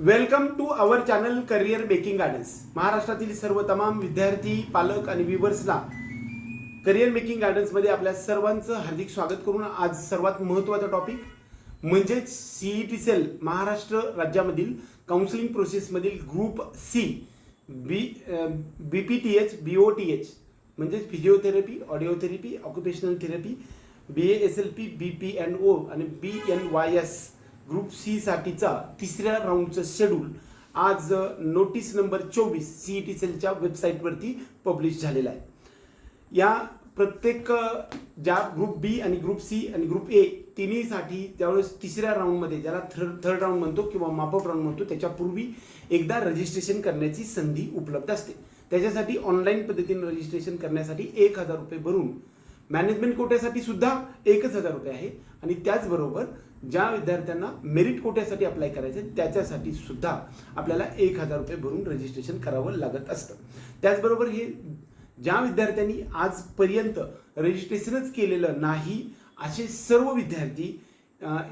Welcome to our channel career making gardens महाराष्ट्रातील सर्व तमाम विद्यार्थी पालक आणि व्ह्युअर्सला करिअर मेकिंग गार्डन्समध्ये आपल्या सर्वांचं हार्दिक स्वागत करून आज सर्वात महत्त्वाचा टॉपिक म्हणजेच C E T cell Maharashtra राज्यामधील counselling प्रोसेसमधील group C B B P T H B O T H म्हणजेच physiotherapy audiotherapy occupational therapy B A S L P B P N O आणि B N Y S group C साठीचा तिसऱ्या राऊंडचं schedule आज notice number चोवीस C T सेलच्या वेबसाईटवरती publish झालेला आहे. या प्रत्येक ज्या ग्रुप बी आणि ग्रुप सी आणि ग्रुप ए तिन्हीसाठी त्यावेळेस तिसऱ्या राऊंडमध्ये ज्याला थर्ड थर्ड राऊंड म्हणतो किंवा मापअप राऊंड म्हणतो त्याच्यापूर्वी एकदा रजिस्ट्रेशन करण्याची संधी उपलब्ध असते. त्याच्यासाठी ऑनलाईन पद्धतीने रजिस्ट्रेशन करण्यासाठी एक हजार रुपये भरून मॅनेजमेंट कोट्यासाठी सुद्धा एकच हजार रुपये आहे. आणि त्याचबरोबर ज्या विद्यार्थ्यांना मेरिट कोट्यासाठी अप्लाय करायचं त्याच्यासाठी सुद्धा आपल्याला एक हजार रुपये भरून रजिस्ट्रेशन करावं लागत असतं. त्याचबरोबर हे ज्या विद्यार्थ्यांनी आजपर्यंत रजिस्ट्रेशनच केलेलं नाही असे सर्व विद्यार्थी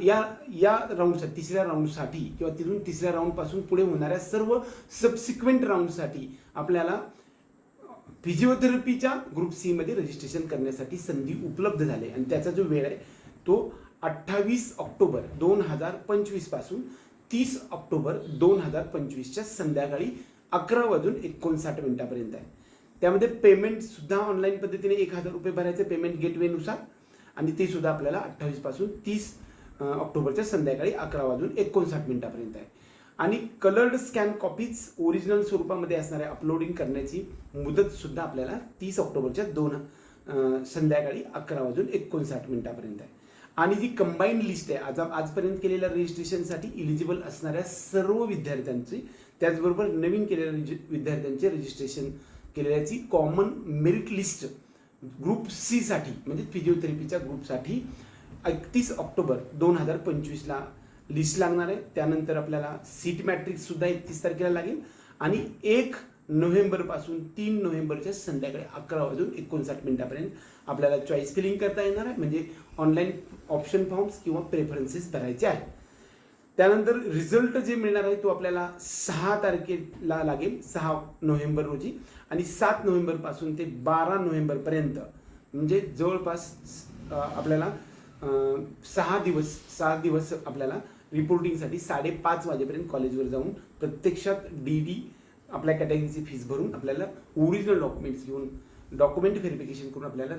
या या राऊंडसाठी तिसऱ्या राऊंडसाठी किंवा तिथून तिसऱ्या राऊंडपासून पुढे होणाऱ्या सर्व सबसिक्वेंट राऊंडसाठी आपल्याला फिजिओथेरपीच्या ग्रुप सीमध्ये रजिस्ट्रेशन करण्यासाठी संधी उपलब्ध झाली आणि त्याचा जो वेळ आहे तो अठ्ठावीस ऑक्टोबर दोन हजार पंचवीसपासून तीस ऑक्टोबर दोन हजार पंचवीसच्या संध्याकाळी अकरा वाजून एकोणसाठ मिनिटापर्यंत आहे. त्यामध्ये पेमेंट सुद्धा ऑनलाईन पद्धतीने एक हजार रुपये भरायचे पेमेंट गेटवेनुसार आणि ते सुद्धा आपल्याला अठ्ठावीसपासून तीस ऑक्टोबरच्या संध्याकाळी अकरा वाजून एकोणसाठ मिनिटापर्यंत आहे. आणि कलर्ड स्कॅन कॉपीज ओरिजिनल स्वरूपामध्ये असणाऱ्या अपलोडिंग करण्याची मुदतसुद्धा आपल्याला तीस ऑक्टोबरच्या दोन संध्याकाळी अकरा वाजून एकोणसाठ मिनिटापर्यंत आहे. आणि जी कंबाईंड लिस्ट आहे आज आजपर्यंत केलेल्या रजिस्ट्रेशनसाठी इलिजिबल असणाऱ्या सर्व विद्यार्थ्यांची त्याचबरोबर नवीन केलेल्या विद्यार्थ्यांचे रजिस्ट्रेशन केलेल्याची कॉमन मेरिट लिस्ट ग्रुप सीसाठी म्हणजे फिजिओथेरपीच्या ग्रुपसाठी एकतीस ऑक्टोबर दोन हजार पंचवीसला लिस्ट लागणार आहे. त्यानंतर आपल्याला सीट मॅट्रिक्स सुद्धा एकतीस तारखेला लागेल. आणि एक नोव्हेंबरपासून तीन नोव्हेंबरच्या संध्याकाळी अकरा वाजून एकोणसाठ मिनिटापर्यंत आपल्याला चॉईस फिलिंग करता येणार आहे. म्हणजे ऑनलाईन ऑप्शन फॉर्म्स किंवा प्रेफरन्सेस भरायचे आहेत. त्यानंतर रिझल्ट जे मिळणार आहे तो आपल्याला सहा तारखेला लागेल सहा नोव्हेंबर रोजी. आणि सात नोव्हेंबरपासून ते बारा नोव्हेंबरपर्यंत म्हणजे जवळपास आपल्याला सहा दिवस सहा दिवस आपल्याला रिपोर्टिंगसाठी साडेपाच वाजेपर्यंत कॉलेजवर जाऊन प्रत्यक्षात डी डी आपल्या कॅटेगरीची फीस भरून आपल्याला ओरिजिनल डॉक्युमेंट्स घेऊन डॉक्युमेंट व्हेरिफिकेशन करून आपल्याला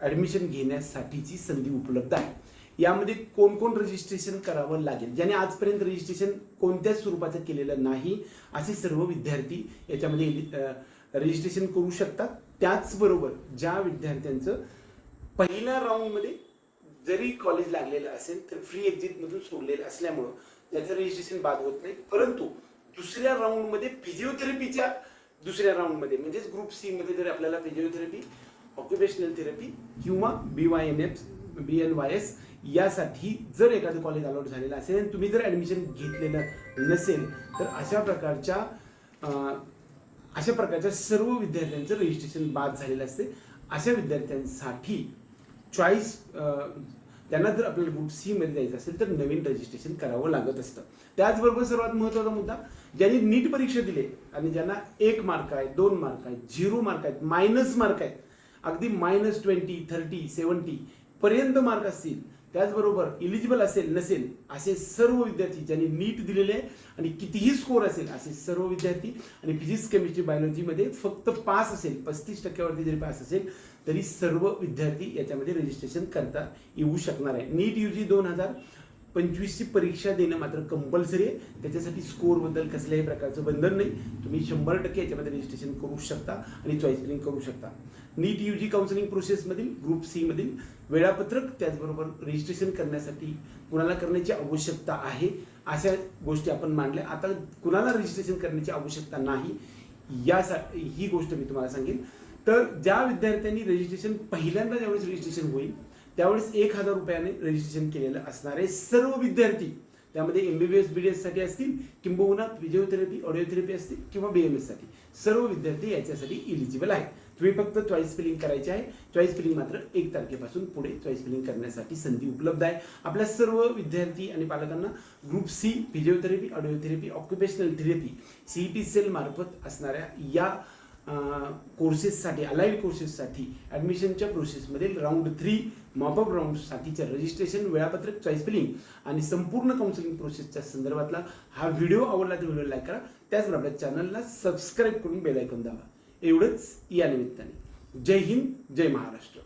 ॲडमिशन घेण्यासाठीची संधी उपलब्ध आहे. यामध्ये कोण कोण रजिस्ट्रेशन करावं लागेल? ज्याने आजपर्यंत रजिस्ट्रेशन कोणत्याच स्वरूपाचं केलेलं नाही असे सर्व विद्यार्थी याच्यामध्ये रजिस्ट्रेशन करू शकतात. त्याचबरोबर ज्या विद्यार्थ्यांचं पहिल्या राऊंडमध्ये जरी कॉलेज लागलेलं असेल तर फ्री एक्झिटमधून सोडलेलं असल्यामुळं त्याचं रजिस्ट्रेशन बाद होत नाही. परंतु दुसऱ्या राऊंडमध्ये फिजिओथेरपीच्या दुसऱ्या राऊंडमध्ये म्हणजेच ग्रुप सी मध्ये जर आपल्याला फिजिओथेरपी ऑक्युपेशनल थेरपी किंवा B Y N F B N Y S यासाठी जर एखादं कॉलेज अलॉट झालेलं असेल आणि तुम्ही जर ॲडमिशन घेतलेलं नसेल तर अशा प्रकारच्या अशा प्रकारच्या सर्व विद्यार्थ्यांचं रजिस्ट्रेशन बाद झालेलं असते. अशा विद्यार्थ्यांसाठी चॉईस त्यांना जर आपल्याला ग्रुप सी मध्ये जायचं असेल तर नवीन रजिस्ट्रेशन करावं लागत असतं. त्याचबरोबर सर्वात महत्त्वाचा मुद्दा ज्यांनी नीट परीक्षा दिली आणि ज्यांना एक मार्क आहे दोन मार्क आहेत झिरो मार्क आहेत मायनस मार्क आहेत अगदी मायनस ट्वेंटी थर्टी सेवन्टी पर्यंत मार्क असतील त्याचबरोबर इलिजिबल असेल नसेल असे सर्व विद्यार्थी ज्यांनी नीट दिलेले आहे आणि कितीही स्कोर असेल असे सर्व विद्यार्थी आणि फिजिक्स केमिस्ट्री बायोलॉजीमध्ये फक्त पास असेल पस्तीस टक्क्यावरती जरी पास असेल तरी सर्व विद्यार्थी याच्यामध्ये रजिस्ट्रेशन करता येऊ शकणार आहे. नीट यू जी दोन हजार पंचवीसची परीक्षा देणं मात्र कंपल्सरी आहे. त्याच्यासाठी स्कोअरबद्दल कसल्याही प्रकारचं बंधन नाही. तुम्ही शंभर टक्के याच्यामध्ये रजिस्ट्रेशन करू शकता आणि चॉईस फिलिंग करू शकता. नीट यू जी काउन्सिलिंग प्रोसेसमधील ग्रुप सी मधील वेळापत्रक त्याचबरोबर रजिस्ट्रेशन करण्यासाठी कुणाला करण्याची आवश्यकता आहे अशा गोष्टी आपण मांडल्या. आता कुणाला रजिस्ट्रेशन करण्याची आवश्यकता नाही यासा ही गोष्ट मी तुम्हाला सांगेन. तर ज्या विद्यार्थ्यांनी रजिस्ट्रेशन पहिल्यांदा ज्यावेळेस रजिस्ट्रेशन होईल त्यावेळेस एक हजार रुपयाने रजिस्ट्रेशन केलेलं असणारे सर्व विद्यार्थी त्यामध्ये एम बी बी एससाठी असतील किंबहुना फिजिओथेरपी ऑडिओथेरपी असतील किंवा बी एम एससाठी. सर्व विद्यार्थी याच्यासाठी इलिजिबल आहेत. तुम्ही फक्त चॉईस फिलिंग करायची आहे. चॉईस फिलिंग मात्र एक तारखेपासून पुढे चॉईस फिलिंग करण्यासाठी संधी उपलब्ध आहे. आपल्या सर्व विद्यार्थी आणि पालकांना group C physiotherapy audiotherapy occupational therapy CET cell मार्फत असणाऱ्या या कोर्सेससाठी अलाईड कोर्सेससाठी ॲडमिशनच्या प्रोसेसमध्ये राऊंड थ्री मॉपअप राऊंडसाठीचं रजिस्ट्रेशन वेळापत्रक चॉईस फिलिंग आणि संपूर्ण काउन्सिलिंग प्रोसेसच्या संदर्भातला हा व्हिडिओ आवडला तर व्हिडिओ लाईक करा. त्याचबरोबर चॅनलला सबस्क्राईब करून बेल ऐकून दाबा. एवढंच या निमित्ताने. जय हिंद जय महाराष्ट्र.